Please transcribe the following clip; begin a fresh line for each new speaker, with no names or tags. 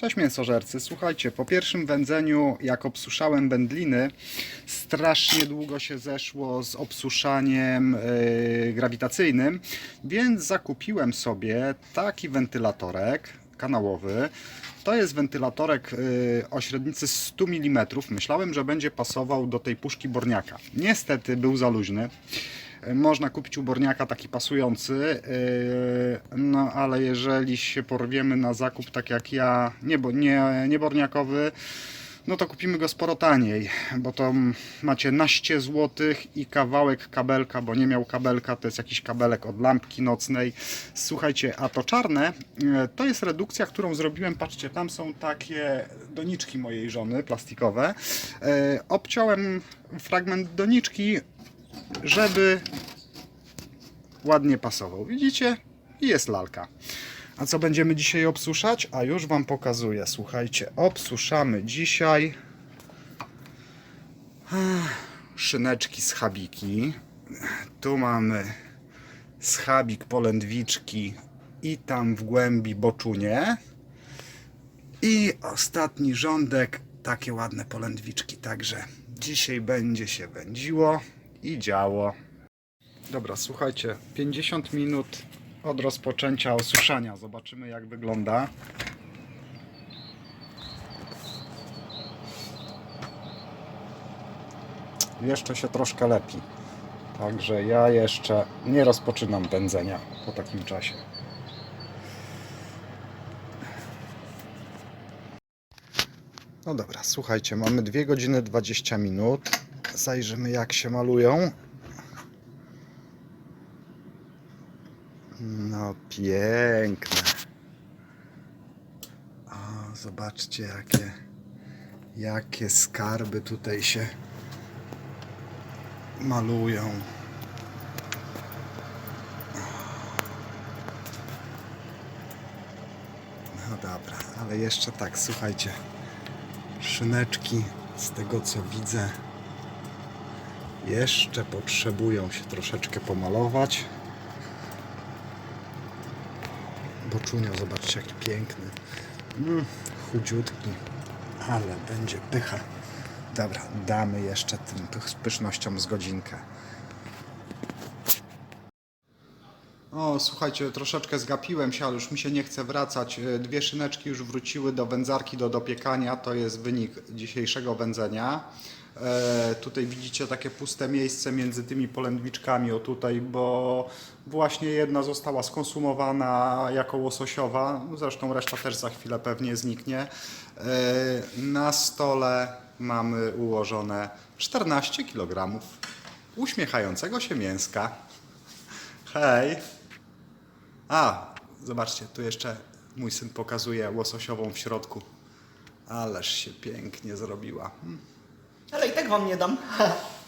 Cześć mięsożercy. Słuchajcie, po pierwszym wędzeniu, jak obsuszałem wędliny, strasznie długo się zeszło z obsuszaniem yy, grawitacyjnym, więc zakupiłem sobie taki wentylatorek kanałowy. To jest wentylatorek yy, o średnicy 100 mm. Myślałem, że będzie pasował do tej puszki Borniaka. Niestety był za luźny. Można kupić u Borniaka taki pasujący, yy, no ale jeżeli się porwiemy na zakup tak jak ja, nie, nie, nie no to kupimy go sporo taniej, bo to macie naście złotych i kawałek kabelka, bo nie miał kabelka, to jest jakiś kabelek od lampki nocnej. Słuchajcie, a to czarne, yy, to jest redukcja, którą zrobiłem, patrzcie, tam są takie doniczki mojej żony, plastikowe. Obciąłem fragment doniczki, żeby ładnie pasował. Widzicie? I jest lalka. A co będziemy dzisiaj obsuszać? A już Wam pokazuję. Słuchajcie, obsuszamy dzisiaj ach, szyneczki z chabiki. Tu mamy schabik polędwiczki i tam w głębi boczunie. I ostatni rządek, takie ładne polędwiczki. Także dzisiaj będzie się wędziło i działo. Dobra, słuchajcie, 50 minut od rozpoczęcia osuszania. Zobaczymy jak wygląda. Jeszcze się troszkę lepi. Także ja jeszcze nie rozpoczynam wędzenia po takim czasie. No dobra, słuchajcie, mamy 2 godziny 20 minut. Zajrzymy jak się malują. No piękne. O, zobaczcie jakie jakie skarby tutaj się malują. No dobra, ale jeszcze tak, słuchajcie. Szyneczki, z tego co widzę, jeszcze potrzebują się troszeczkę pomalować. Boczunio, zobaczcie jaki piękny. Mm, chudziutki, ale będzie pycha. Dobra, damy jeszcze tym pysznościom z godzinkę. O, słuchajcie, troszeczkę zgapiłem się, ale już mi się nie chce wracać. E, Dwie szyneczki już wróciły do wędzarki do dopiekania. To jest wynik dzisiejszego wędzenia. E, tutaj widzicie takie puste miejsce między tymi polędwiczkami, o tutaj, bo właśnie jedna została skonsumowana jako łososiowa. Zresztą reszta też za chwilę pewnie zniknie. E, na stole mamy ułożone 14 kg uśmiechającego się mięska. Hej! A, zobaczcie, tu jeszcze mój syn pokazuje łososiową w środku. Ależ się pięknie zrobiła. Hmm.
Ale i tak wam nie dam.